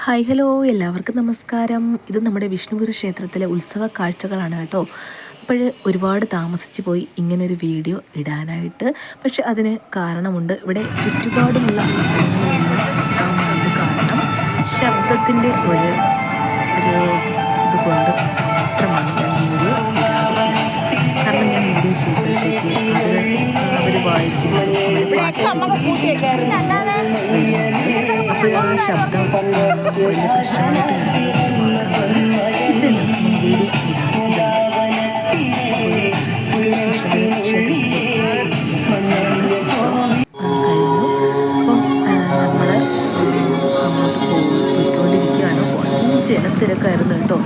Hi hello. എല്ലാവർക്കും നമസ്കാരം. ഇത് നമ്മുടെ വിഷ്ണുപുര ക്ഷേത്രത്തിലെ ഉത്സവ കാഴ്ചകളാണ് കേട്ടോ. അപ്പോൾ ഒരുപാട് താമസിച്ച് പോയി ഇങ്ങനൊരു വീഡിയോ ഇടാനായിട്ട്. പക്ഷെ അതിന് കാരണമുണ്ട്. ഇവിടെ ചുറ്റുപാടുമുള്ള കാരണം ശബ്ദത്തിന്റെ ഒരു ഒരു ഇതുകൊണ്ട് മാത്രമാണ് ശബ്ദം ജനത്തിരക്കായിരുന്നു കേട്ടോ.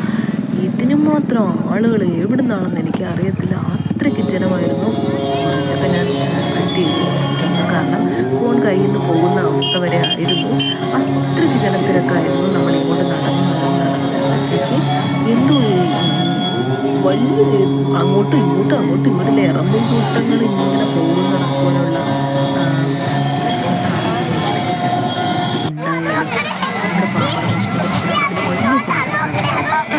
ഇതിനും മാത്രം ആളുകൾ എവിടെ നിന്നാണെന്ന് എനിക്ക് അറിയത്തില്ല നമ്മൾ ഇങ്ങോട്ട് നടന്ന് നടന്ന് നടന്നപ്പോഴത്തേക്ക് എന്തോ വലിയ അങ്ങോട്ടും ഇങ്ങോട്ടും അങ്ങോട്ടും ഇങ്ങോട്ടും ഇറമ്പും കൂട്ടങ്ങൾ ഇങ്ങനെ പോകുന്ന പോലുള്ള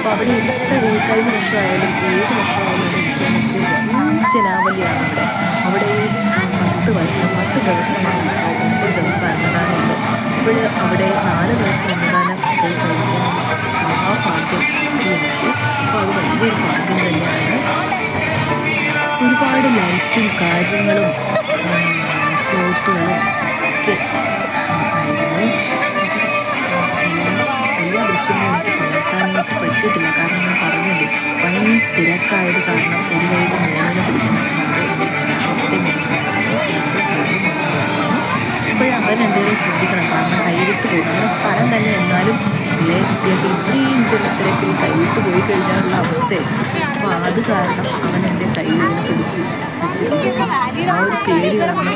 അവിടെ എത്ര കഴിഞ്ഞ വർഷമായാലും ഏത് വർഷമായാലും ജനാവലിയാണ് അവിടെ. അവിടെ പത്ത് പത്ത് ദിവസമാണ് ഒമ്പത് ദിവസം അന്നദാനമുണ്ട് അപ്പോൾ അവിടെ നാല് ദിവസം അന്നദാനം പോയി കഴിക്കാൻ അപ്പോൾ അത് വലിയൊരു ഭാഗ്യം തന്നെയാണ്. ഒരുപാട് ലൈറ്റും കാര്യങ്ങളും ഫ്ലോട്ടുകളും ഒക്കെ എല്ലാ ദൃശ്യങ്ങളും എനിക്ക് പകർത്താനായിട്ട് പറ്റിയിട്ടില്ല. കാരണം ഞാൻ പറഞ്ഞല്ലോ പണി തിരക്കായത് കാരണം ഒരു കയ്യിൽ മൂന്നിനെ പിടിക്കണം അവർ രണ്ടുപേരെയും ശ്രദ്ധിക്കണം കാരണം കൈവിട്ട് പോകും നമ്മുടെ സ്ഥലം തന്നെ എന്നാലും ഇല്ലേ കുട്ടികൾക്ക് ഇത്രയും ജനത്തിരക്കിൽ കൈവിട്ട് പോയി കഴിഞ്ഞാലുള്ള അവസ്ഥയാണ് അപ്പോൾ അത് കാരണം അവൻ എന്റെ കൈ ഇങ്ങനെ പിടിച്ച് വെച്ചിട്ടുണ്ട് ആ ഒരു പേര് കാരണം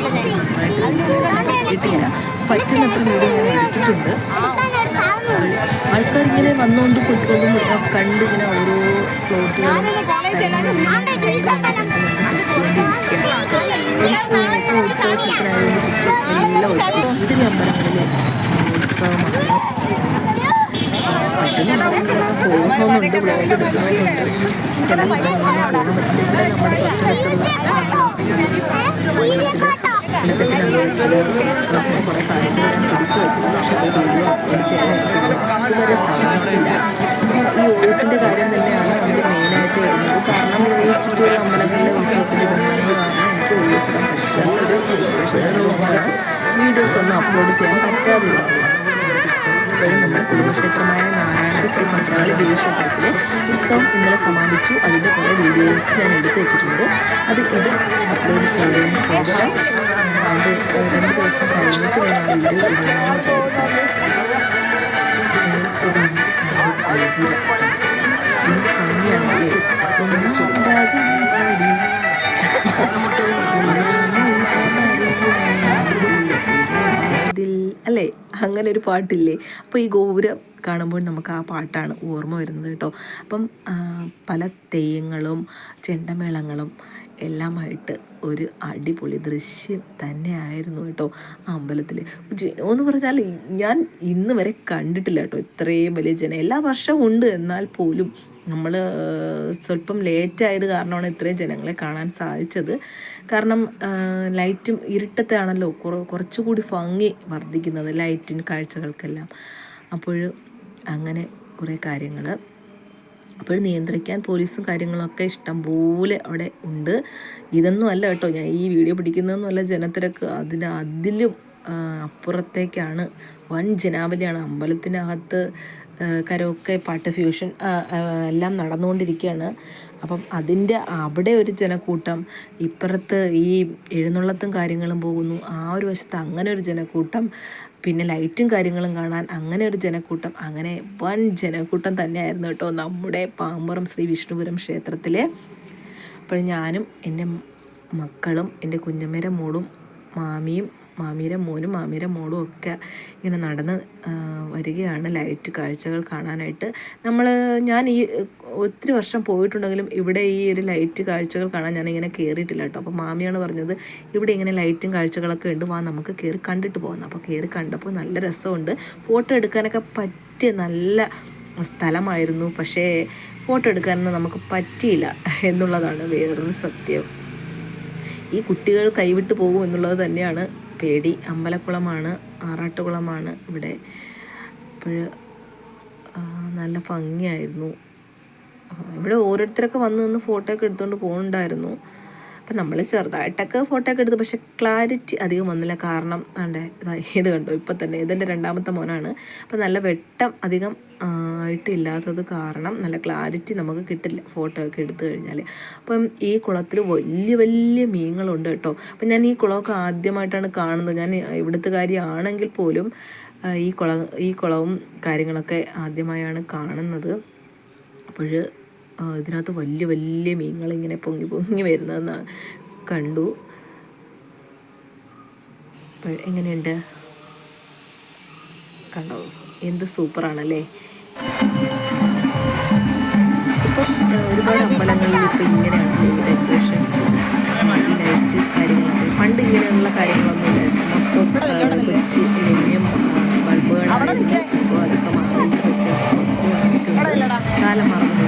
പറ്റിയിട്ടില്ല പറ്റുന്നത്ര വീഡിയോ ഞാൻ എടുത്തിട്ടുണ്ട് ആൾക്കാർ ഇങ്ങനെ വന്നുകൊണ്ട് പോയിക്കൊള്ളും കണ്ട് ഇങ്ങനെ ഓരോ ഫ്ലോട്ടുകളും ഉത്സവത്തിനായതുകൊണ്ട് ചുറ്റും എല്ലാം ഒത്തിരി അമ്പലങ്ങളിലെ ഉത്സവമാണ് പറ്റുന്ന അമ്പലങ്ങളിലൊക്കെ പോകുന്നുണ്ട് വ്ളോഗ് എടുക്കുന്നുണ്ട് ചില അമ്പലങ്ങളിൽ അപ്ലോഡ് ചെയ്യാൻ പറ്റാതിരുന്നത് ഇപ്പോഴും നമ്മുടെ കുടുംബക്ഷേത്രമായ നാരായണ ശ്രീ ഭദ്രകാളി ദേവീക്ഷേത്രത്തിലെ ഉത്സവം ഇന്നലെ സമാപിച്ചു. അതിന്റെ കുറേ വീഡിയോസ് ഞാൻ എടുത്തു വെച്ചിട്ടുണ്ട്. അത് ഇത് അപ്ലോഡ് ചെയ്തതിന് ശേഷം രണ്ട് രണ്ട് ദിവസം കഴിഞ്ഞിട്ട് ഞാൻ ആ വീഡിയോ ഇടാമെന്ന് വിചാരിക്കുന്നു ഇതാണ് ഗോപുര കാഴ്ച അങ്ങനെ ഒരു പാട്ടില്ലേ? അപ്പോൾ ഈ ഗോപുരം കാണുമ്പോൾ നമുക്ക് ആ പാട്ടാണ് ഓർമ്മ വരുന്നത് കേട്ടോ. അപ്പം പല തെയ്യങ്ങളും ചെണ്ടമേളങ്ങളും എല്ലാമായിട്ട് ഒരു അടിപൊളി ദൃശ്യം തന്നെയായിരുന്നു കേട്ടോ ആ അമ്പലത്തിൽ ജനം എന്ന് പറഞ്ഞാൽ ഞാൻ ഇന്ന് വരെ കണ്ടിട്ടില്ല കേട്ടോ ഇത്രയും വലിയ ജനം. എല്ലാ വർഷവും ഉണ്ട് എന്നാൽ പോലും നമ്മൾ സ്വല്പം ലേറ്റ് ആയത് കാരണമാണ് ഇത്രയും ജനങ്ങളെ കാണാൻ സാധിച്ചത്. കാരണം ലൈറ്റും ഇരുട്ടത്താണല്ലോ കുറച്ചുകൂടി ഭംഗി വർദ്ധിക്കുന്നത് ലൈറ്റിന് കാഴ്ചകൾക്കെല്ലാം. അപ്പോൾ അങ്ങനെ കുറേ കാര്യങ്ങൾ അപ്പോൾ നിയന്ത്രിക്കാൻ പോലീസും കാര്യങ്ങളൊക്കെ ഇഷ്ടം പോലെ അവിടെ ഉണ്ട്. ഇതൊന്നും അല്ല കേട്ടോ ഞാൻ ഈ വീഡിയോ പിടിക്കുന്നതെന്നല്ല ജനത്തിരക്ക് അതിന് അതിലും അപ്പുറത്തേക്കാണ്. വൻ ജനാവലിയാണ്. അമ്പലത്തിനകത്ത് കരോക്കെ പാട്ട് ഫ്യൂഷൻ എല്ലാം നടന്നുകൊണ്ടിരിക്കുകയാണ്. അപ്പം അതിന്റെ അവിടെ ഒരു ജനക്കൂട്ടം ഇപ്പുറത്ത് ഈ എഴുന്നള്ളത്തും കാര്യങ്ങളും പോകുന്നു ആ ഒരു വശത്ത് അങ്ങനെ ഒരു ജനക്കൂട്ടം പിന്നെ ലൈറ്റും കാര്യങ്ങളും കാണാൻ അങ്ങനെ ഒരു ജനക്കൂട്ടം അങ്ങനെ വൻ ജനക്കൂട്ടം തന്നെയായിരുന്നു കേട്ടോ നമ്മുടെ പാമ്പുറം ശ്രീ വിഷ്ണുപുരം ക്ഷേത്രത്തിൽ അപ്പോൾ ഞാനും എന്റെ മക്കളും എന്റെ കുഞ്ഞമ്മേരെ മോളും മാമിയും മാമീരെ മോനും മാമീരെ മോളും ഒക്കെ ഇങ്ങനെ നടന്ന് വരികയാണ് ലൈറ്റ് കാഴ്ചകൾ കാണാനായിട്ട്. നമ്മൾ ഞാൻ ഈ ഒത്തിരി വർഷം പോയിട്ടുണ്ടെങ്കിലും ഇവിടെ ഈ ഒരു ലൈറ്റ് കാഴ്ചകൾ കാണാൻ ഞാനിങ്ങനെ കയറിയിട്ടില്ല കേട്ടോ. അപ്പോൾ മാമിയാണ് പറഞ്ഞത് ഇവിടെ ഇങ്ങനെ ലൈറ്റും കാഴ്ചകളൊക്കെ ഉണ്ട് വാ നമുക്ക് കയറി കണ്ടിട്ട് പോകുന്നത് അപ്പോൾ കയറി കണ്ടപ്പോൾ നല്ല രസമുണ്ട്. ഫോട്ടോ എടുക്കാനൊക്കെ പറ്റിയ നല്ല സ്ഥലമായിരുന്നു. പക്ഷേ ഫോട്ടോ എടുക്കാനൊന്നും നമുക്ക് പറ്റിയില്ല എന്നുള്ളതാണ് വേറൊരു സത്യം. ഈ കുട്ടികൾ കൈവിട്ട് പോകും എന്നുള്ളത് തന്നെയാണ് പേടി. അമ്പലക്കുളമാണ് ആറാട്ടുകുളമാണ് ഇവിടെ. അപ്പോൾ നല്ല ഭംഗിയായിരുന്നു. ഇവിടെ ഓരോരുത്തരൊക്കെ വന്ന് നിന്ന് ഫോട്ടോ ഒക്കെ എടുത്തുകൊണ്ട് പോകുന്നുണ്ടായിരുന്നു അപ്പം നമ്മൾ ചെറുതായിട്ടൊക്കെ ഫോട്ടോ ഒക്കെ എടുത്തു. പക്ഷെ ക്ലാരിറ്റി അധികം വന്നില്ല. കാരണം ആണ്ടേ ഇത് കണ്ടു? ഇപ്പം തന്നെ ഇതെന്റെ രണ്ടാമത്തെ മോനാണ്. അപ്പം നല്ല വെട്ടം അധികം ആയിട്ടില്ലാത്തത് കാരണം നല്ല ക്ലാരിറ്റി നമുക്ക് കിട്ടില്ല ഫോട്ടോ ഒക്കെ എടുത്തു കഴിഞ്ഞാൽ. അപ്പം ഈ കുളത്തിൽ വലിയ വലിയ മീനുകളുണ്ട് കേട്ടോ. അപ്പം ഞാൻ ഈ കുളമൊക്കെ ആദ്യമായിട്ടാണ് കാണുന്നത്. ഞാൻ ഇവിടുത്തെ കാര്യമാണെങ്കിൽ പോലും ഈ കുള ഈ കുളവും കാര്യങ്ങളൊക്കെ ആദ്യമായാണ് കാണുന്നത്. അപ്പോൾ ഇതിനകത്ത് വലിയ വലിയ മീനുകൾ ഇങ്ങനെ പൊങ്ങി പൊങ്ങി വരുന്നതെന്ന് കണ്ടു. എങ്ങനെയുണ്ട്? കണ്ടോ? എന്ത് സൂപ്പറാണല്ലേ? ഒരുപാട് അമ്പലങ്ങളിൽ ഇപ്പം ഇങ്ങനെയാണ് ഡെക്കറേഷൻ ലൈറ്റ് കാര്യങ്ങളൊക്കെ. പണ്ട് ഇങ്ങനെയുള്ള കാര്യങ്ങളൊന്നും ഇല്ലായിരുന്നു മൊത്തം കൊച്ചി വലിയ ബൾബുകളായിരുന്നു അതൊക്കെ മാറി കാലം മറന്നു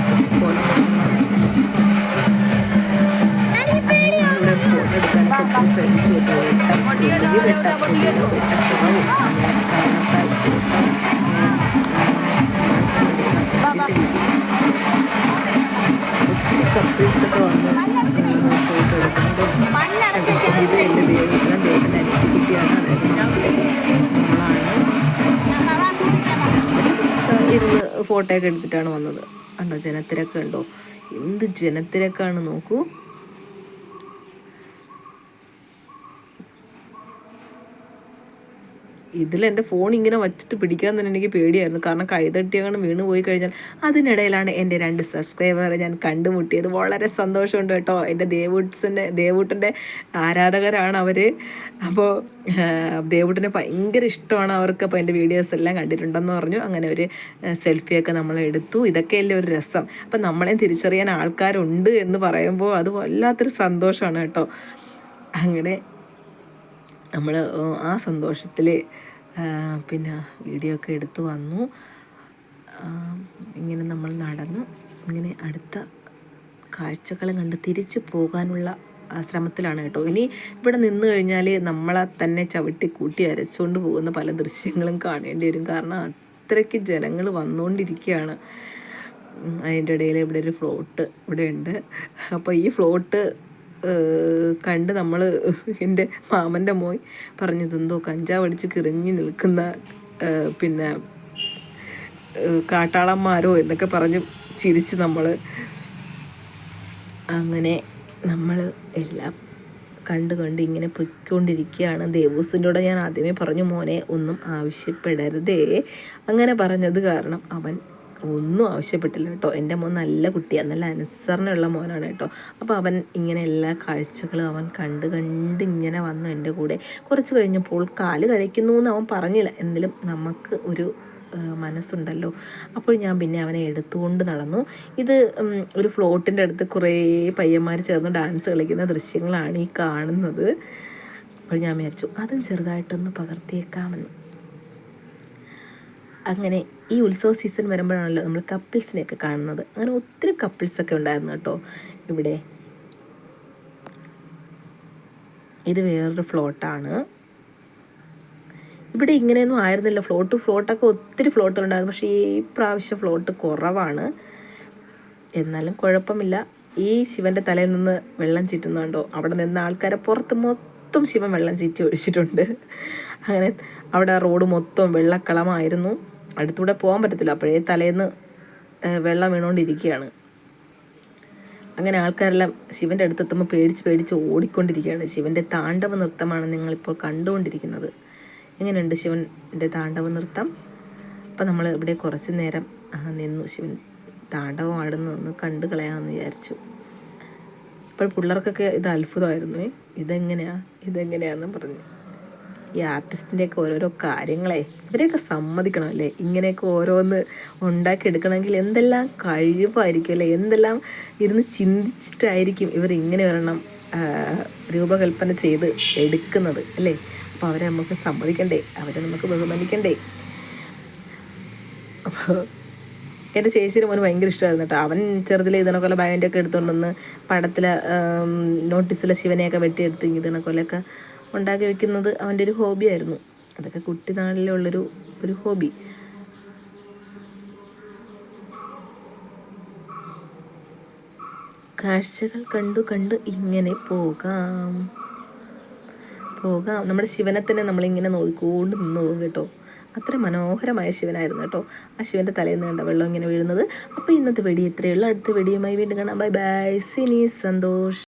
ഇരുന്ന് ഫോട്ടോ ഒക്കെ എടുത്തിട്ടാണ് വന്നത്. കണ്ടോ? ജനത്തിരക്ക് കണ്ടോ? എന്ത് ജനത്തിരക്കാണ് നോക്കൂ. ഇതിൽ എന്റെ ഫോൺ ഇങ്ങനെ വച്ചിട്ട് പിടിക്കാൻ തന്നെ എനിക്ക് പേടിയായിരുന്നു. കാരണം കൈതട്ടി അങ്ങനെ വീണ് പോയി കഴിഞ്ഞാൽ അതിനിടയിലാണ് എന്റെ രണ്ട് സബ്സ്ക്രൈബറെ ഞാൻ കണ്ടുമുട്ടിയത്. വളരെ സന്തോഷമുണ്ട് കേട്ടോ. എന്റെ ദേവൂട്ട്സിന്റെ ദേവൂട്ടിന്റെ ആരാധകരാണ് അവർ അപ്പോൾ ദേവൂട്ടിനെ ഭയങ്കര ഇഷ്ടമാണ് അവർക്ക്. അപ്പോൾ എന്റെ വീഡിയോസ് എല്ലാം കണ്ടിട്ടുണ്ടെന്ന് പറഞ്ഞു. അങ്ങനെ ഒരു സെൽഫിയൊക്കെ നമ്മൾ എടുത്തു. ഇതൊക്കെയല്ലേ ഒരു രസം. അപ്പം നമ്മളെ തിരിച്ചറിയാൻ ആൾക്കാരുണ്ട് എന്ന് പറയുമ്പോൾ അത് വല്ലാത്തൊരു സന്തോഷമാണ് കേട്ടോ. അങ്ങനെ നമ്മൾ ആ സന്തോഷത്തിൽ പിന്നെ വീഡിയോ ഒക്കെ എടുത്തു വന്നു. ഇങ്ങനെ നമ്മൾ നടന്നു. ഇങ്ങനെ അടുത്ത കാഴ്ചകളും കണ്ട് തിരിച്ചു പോകാനുള്ള ശ്രമത്തിലാണ് കേട്ടോ. ഇനി ഇവിടെ നിന്ന് കഴിഞ്ഞാൽ നമ്മളെ തന്നെ ചവിട്ടി കൂട്ടി അരച്ചുകൊണ്ട് പോകുന്ന പല ദൃശ്യങ്ങളും കാണേണ്ടി വരും. കാരണം അത്രയ്ക്ക് ജനങ്ങൾ വന്നുകൊണ്ടിരിക്കുകയാണ് അതിന്റെ ഇടയിൽ ഇവിടെ ഒരു ഫ്ലോട്ട് ഇവിടെ ഉണ്ട് അപ്പോൾ ഈ ഫ്ലോട്ട് കണ്ട് നമ്മൾ എന്റെ മാമന്റെ മോൻ പറഞ്ഞതെന്തോ കഞ്ചാവ് അടിച്ച് കിറിഞ്ഞ് നിൽക്കുന്ന പിന്നെ കാട്ടാളന്മാരോ എന്നൊക്കെ പറഞ്ഞ് ചിരിച്ച് നമ്മൾ അങ്ങനെ നമ്മൾ എല്ലാം കണ്ട് കണ്ട് ഇങ്ങനെ പൊയ്ക്കൊണ്ടിരിക്കുകയാണ്. ദേവൂസിന്റെ ഞാൻ ആദ്യമേ പറഞ്ഞു മോനെ ഒന്നും ആവശ്യപ്പെടരുതേ. അങ്ങനെ പറഞ്ഞത് കാരണം അവൻ ഒന്നും ആവശ്യപ്പെട്ടില്ല കേട്ടോ. എന്റെ മോൻ നല്ല കുട്ടിയാണ് നല്ല അനുസരണയുള്ള മോനാണ് കേട്ടോ. അപ്പോൾ അവൻ ഇങ്ങനെ എല്ലാ കാഴ്ചകളും അവൻ കണ്ട് കണ്ട് ഇങ്ങനെ വന്നു എന്റെ കൂടെ. കുറച്ച് കഴിഞ്ഞപ്പോൾ കാൽ കഴിക്കുന്നു എന്ന് അവൻ പറഞ്ഞില്ല. എന്നാലും നമുക്ക് ഒരു മനസ്സുണ്ടല്ലോ. അപ്പോൾ ഞാൻ പിന്നെ അവനെ എടുത്തുകൊണ്ട് നടന്നു. ഇത് ഒരു ഫ്ലോട്ടിന്റെ അടുത്ത് കുറേ പയ്യന്മാർ ചേർന്ന് ഡാൻസ് കളിക്കുന്ന ദൃശ്യങ്ങളാണ് ഈ കാണുന്നത്. അപ്പോൾ ഞാൻ വിചാരിച്ചു അതും ചെറുതായിട്ടൊന്ന് പകർത്തിയേക്കാമെന്ന്. അങ്ങനെ ഈ ഉത്സവ സീസൺ വരുമ്പോഴാണല്ലോ നമ്മൾ കപ്പിൾസിനെയൊക്കെ കാണുന്നത്. അങ്ങനെ ഒത്തിരി കപ്പിൾസൊക്കെ ഉണ്ടായിരുന്നു കേട്ടോ ഇവിടെ. ഇത് വേറൊരു ഫ്ലോട്ടാണ് ഇവിടെ ഇങ്ങനെയൊന്നും ആയിരുന്നില്ല. ഫ്ലോട്ട് ഫ്ലോട്ടൊക്കെ ഒത്തിരി ഫ്ലോട്ടുകളുണ്ടായിരുന്നു പക്ഷേ ഈ പ്രാവശ്യം ഫ്ലോട്ട് കുറവാണ്. എന്നാലും കുഴപ്പമില്ല. ഈ ശിവന്റെ തലയിൽ നിന്ന് വെള്ളം ചീറ്റുന്നുണ്ടോ? അവിടെ നിന്ന് ആൾക്കാരെ പുറത്ത് മൊത്തം ശിവൻ വെള്ളം ചീറ്റി ഒഴിച്ചിട്ടുണ്ട്. അങ്ങനെ അവിടെ റോഡ് മൊത്തം വെള്ളക്കളമായിരുന്നു അടുത്തൂടെ പോകാൻ പറ്റത്തില്ല. അപ്പോഴേ തലേന്ന് വെള്ളം വീണുകൊണ്ടിരിക്കുകയാണ് അങ്ങനെ ആൾക്കാരെല്ലാം ശിവന്റെ അടുത്തെത്തുമ്പോൾ പേടിച്ച് പേടിച്ച് ഓടിക്കൊണ്ടിരിക്കുകയാണ് ശിവന്റെ താണ്ഡവ നൃത്തമാണ് നിങ്ങളിപ്പോൾ കണ്ടുകൊണ്ടിരിക്കുന്നത്. എങ്ങനെയുണ്ട് ശിവന്റെ താണ്ഡവ നൃത്തം? അപ്പം നമ്മൾ ഇവിടെ കുറച്ച് നേരം നിന്നു. ശിവൻ താണ്ഡവം ആടുന്നതെന്ന് കണ്ടു കളയാമെന്ന് വിചാരിച്ചു. അപ്പോൾ പിള്ളേർക്കൊക്കെ ഇത് അത്ഭുതമായിരുന്നു. ഇതെങ്ങനെയാ? ഇതെങ്ങനെയാന്ന് പറഞ്ഞു. ഈ ആർട്ടിസ്റ്റിന്റെയൊക്കെ ഓരോരോ കാര്യങ്ങളെ ഇവരെയൊക്കെ സമ്മതിക്കണം അല്ലേ? ഇങ്ങനെയൊക്കെ ഓരോന്ന് ഉണ്ടാക്കിയെടുക്കണമെങ്കിൽ എന്തെല്ലാം കഴിവായിരിക്കും അല്ലേ? എന്തെല്ലാം ഇരുന്ന് ചിന്തിച്ചിട്ടായിരിക്കും ഇവർ ഇങ്ങനെ ഒരെണ്ണം രൂപകൽപ്പന ചെയ്ത് എടുക്കുന്നത് അല്ലേ? അപ്പോൾ അവരെ നമുക്ക് സമ്മതിക്കണ്ടേ? അവരെ നമുക്ക് ബഹുമാനിക്കണ്ടേ? അപ്പോൾ എന്റെ ചേച്ചിയുടെ മോന് ഭയങ്കര ഇഷ്ടമായിരുന്നു കേട്ടോ. അവൻ ചെറുതിലെ ഇതിനൊക്കെ ഒക്കെ എടുത്തുകൊണ്ടുവന്ന് പടത്തിലെ നോട്ടീസിലെ ശിവനെയൊക്കെ വെട്ടിയെടുത്ത് ഇതിനൊക്കെ ഉണ്ടാക്കി വെക്കുന്നത് അവന്റെ ഒരു ഹോബിയായിരുന്നു അതൊക്കെ കുട്ടിനാളിലുള്ളൊരു ഒരു ഹോബി കാഴ്ചകൾ കണ്ടു കണ്ടു ഇങ്ങനെ പോകാം. പോകാം. നമ്മുടെ ശിവനെ തന്നെ നമ്മളിങ്ങനെ നോക്കിക്കൊണ്ട് നിന്ന് പോകും കേട്ടോ. അത്ര മനോഹരമായ ശിവനായിരുന്നു കേട്ടോ. ആ ശിവന്റെ തലയിൽ നിന്ന് കണ്ട വെള്ളം ഇങ്ങനെ വീഴുന്നത്? അപ്പോൾ ഇന്നത്തെ വെടി ഇത്രയേ ഉള്ളൂ. അടുത്ത വെടിയുമായി വീണ്ടും കാണാം. Bye bye Cini Santhosh.